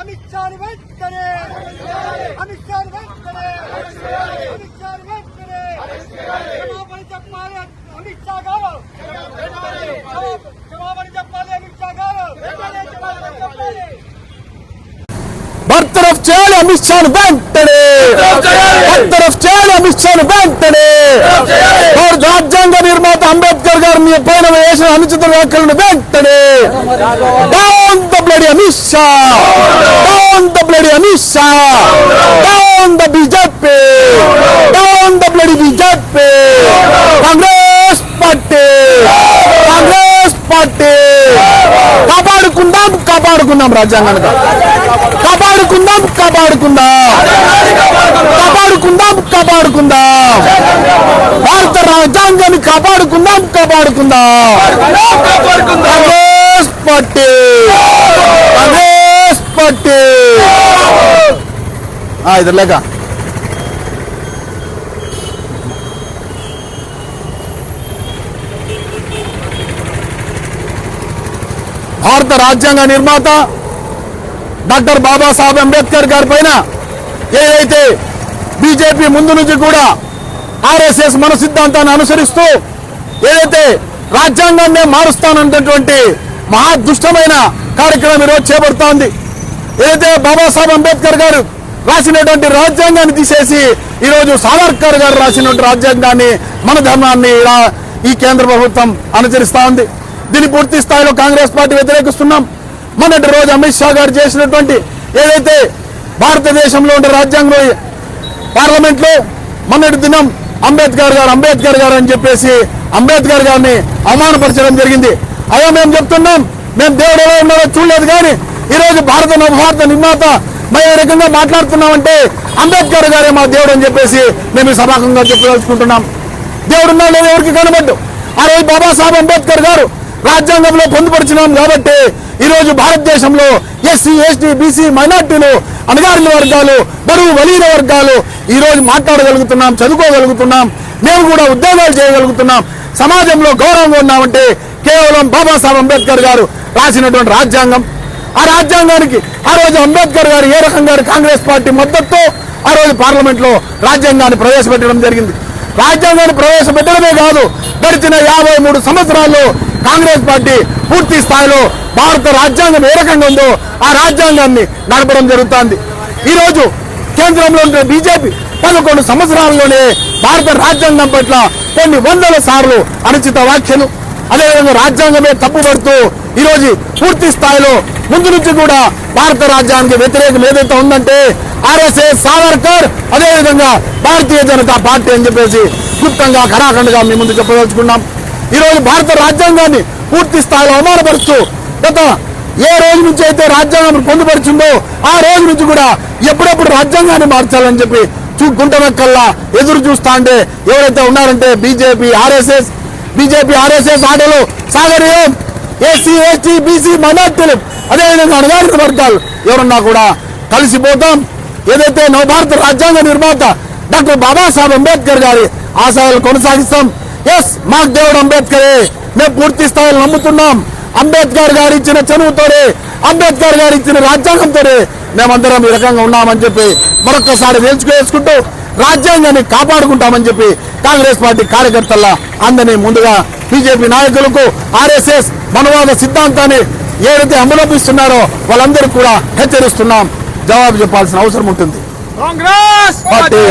అమిత్ షాని వెంటనే అమిత్ షాని వెంటనే అమిత్ షాని వెంటనే క్షమాపణ చెప్పాలి అమిత్ షా గారు క్షమా- క్షమాపణ చెప్పాలి అమిత్ షా గారు వెంటనే క్షమాపణ చెప్పాలి బర్తరఫ్ చేయాలి అమిత్ షాను వెంటనే బర్తరఫ్ చేయాలి అమిత్ షాను వెంటనే వారు రాజ్యాంగ నిర్మాత అంబేద్కర్ గారు మీ పైన వేసిన అనుచిత వ్యాఖ్యలను వెంటనే down the bloody Amit Shah down the bloody Amit Shah down the BJP down the bloody BJP Congress party Congress party కాపాడుకుందాం కాపాడుకుందాం రాజ్యాంగాన్ని కాపాడుకుందాం కాపాడుకుందాం. కాపాడుకుందాం కాపాడుకుందాం. భారత రాజ్యాంగాన్ని కాపాడుకుందాం కాపాడుకుందాం. కాంగ్రెస్ పార్టీ కాంగ్రెస్ భారత రాజ్యాంగ నిర్మాత డాక్టర్ బాబాసాహెబ్ అంబేద్కర్ గారి పైన ఏదైతే బీజేపీ ముందు నుంచి కూడా ఆర్ఎస్ఎస్ మన సిద్ధాంతాన్ని అనుసరిస్తూ ఏదైతే రాజ్యాంగాన్నే మారుస్తానన్నటువంటి మహా దుష్టమైన కార్యక్రమం ఈరోజు చేపడుతోంది. ఏదైతే బాబాసాహెబ్ అంబేద్కర్ గారు రాసినటువంటి రాజ్యాంగాన్ని తీసేసి ఈరోజు సావర్కర్ గారు రాసినటువంటి రాజ్యాంగాన్ని మన ధర్మాన్ని ఇలా ఈ కేంద్ర ప్రభుత్వం అనుసరిస్తా ఉంది. దీన్ని పూర్తి స్థాయిలో కాంగ్రెస్ పార్టీ వ్యతిరేకిస్తున్నాం. మొన్నటి రోజు అమిత్ షా గారు చేసినటువంటి ఏదైతే భారతదేశంలో ఉండే రాజ్యాంగం పార్లమెంట్లో మొన్నటి దినం అంబేద్కర్ గారు అంబేద్కర్ గారు అని చెప్పేసి అంబేద్కర్ గారిని అవమానపరచడం జరిగింది. అదే మేము చెప్తున్నాం. మేము దేవుడు ఎలా ఉన్నారో చూడలేదు కానీ ఈరోజు భారత నవభారత నిర్మాత మేము ఏ రకంగా మాట్లాడుతున్నామంటే అంబేద్కర్ గారే మా దేవుడు అని చెప్పేసి మేము ఈ సభాకంగా చెప్పదలుచుకుంటున్నాం. దేవుడు ఉన్నా లేదు ఎవరికి కనబడ్డు. ఆ రోజు బాబాసాహెబ్ అంబేద్కర్ గారు రాజ్యాంగంలో పొందుపరిచినాం కాబట్టి ఈరోజు భారతదేశంలో ఎస్సీ ఎస్టీ బీసీ మైనార్టీలు అణగారిన వర్గాలు బరువు వలీన వర్గాలు ఈరోజు మాట్లాడగలుగుతున్నాం చదువుకోగలుగుతున్నాం మేము కూడా ఉద్యోగాలు చేయగలుగుతున్నాం సమాజంలో గౌరవంగా ఉన్నామంటే కేవలం బాబాసాహెబ్ అంబేద్కర్ గారు రాసినటువంటి రాజ్యాంగం. ఆ రాజ్యాంగానికి ఆ రోజు అంబేద్కర్ గారు ఏ రకంగా కాంగ్రెస్ పార్టీ మద్దతుతో ఆ రోజు పార్లమెంట్లో రాజ్యాంగాన్ని ప్రవేశపెట్టడం జరిగింది. రాజ్యాంగాన్ని ప్రవేశపెట్టడమే కాదు గడిచిన యాభై మూడు సంవత్సరాల్లో కాంగ్రెస్ పార్టీ పూర్తి స్థాయిలో భారత రాజ్యాంగం ఏ రకంగా ఉందో ఆ రాజ్యాంగాన్ని నడపడం జరుగుతోంది. ఈ రోజు కేంద్రంలో ఉండే బీజేపీ పదకొండు సంవత్సరాల్లోనే భారత రాజ్యాంగం పట్ల కొన్ని వందల సార్లు అనుచిత వ్యాఖ్యలు అదేవిధంగా రాజ్యాంగమే తప్పుపడుతూ ఈరోజు పూర్తి స్థాయిలో ముందు నుంచి కూడా భారత రాజ్యానికి వ్యతిరేకం ఏదైతే ఉందంటే ఆర్ఎస్ఎస్ సావర్కర్ అదేవిధంగా భారతీయ జనతా పార్టీ అని చెప్పేసి గుప్తంగా కరాఖండగా మీ ముందు చెప్పదలుచుకున్నాం. ఈరోజు భారత రాజ్యాంగాన్ని పూర్తి స్థాయిలో అవమానపరుస్తూ గత ఏ రోజు నుంచి అయితే రాజ్యాంగం పొందుపరిచిందో ఆ రోజు నుంచి కూడా ఎప్పుడెప్పుడు రాజ్యాంగాన్ని మార్చాలని చెప్పి చూకుంటనక్కల్లా ఎదురు చూస్తా అంటే ఎవరైతే ఉన్నారంటే బీజేపీ ఆర్ఎస్ఎస్ బీజేపీ ఆర్ఎస్ఎస్ ఆటలు సాగరీయం ఎస్సీ ఎస్టీ బీసీ మైనార్టీలు అదేవిధంగా అణగారిన వర్గాలు ఎవరన్నా కూడా కలిసిపోతాం. ఏదైతే నవభారత రాజ్యాంగ నిర్మాత డాక్టర్ బాబాసాహెబ్ అంబేద్కర్ గారి ఆశయాలు కొనసాగిస్తాం. ఎస్ మాకు దేవుడు అంబేద్కరే. మేము పూర్తి స్థాయిలో నమ్ముతున్నాం. అంబేద్కర్ గారు ఇచ్చిన చదువుతోనే అంబేద్కర్ గారు ఇచ్చిన రాజ్యాంగంతోనే మేమందరం ఈ రకంగా ఉన్నామని చెప్పి మరొకసారి తెలుసుకునేసుకుంటూ రాజ్యాంగాన్ని కాపాడుకుంటామని చెప్పి కాంగ్రెస్ పార్టీ కార్యకర్తల అందరినీ ముందుగా బీజేపీ నాయకులకు ఆర్ఎస్ఎస్ మనవాద సిద్ధాంతాన్ని ఏదైతే అమలుపిస్తున్నారో వాళ్ళందరూ కూడా హెచ్చరిస్తున్నాం. జవాబు చెప్పాల్సిన అవసరం ఉంటుంది. కాంగ్రెస్ పార్టీ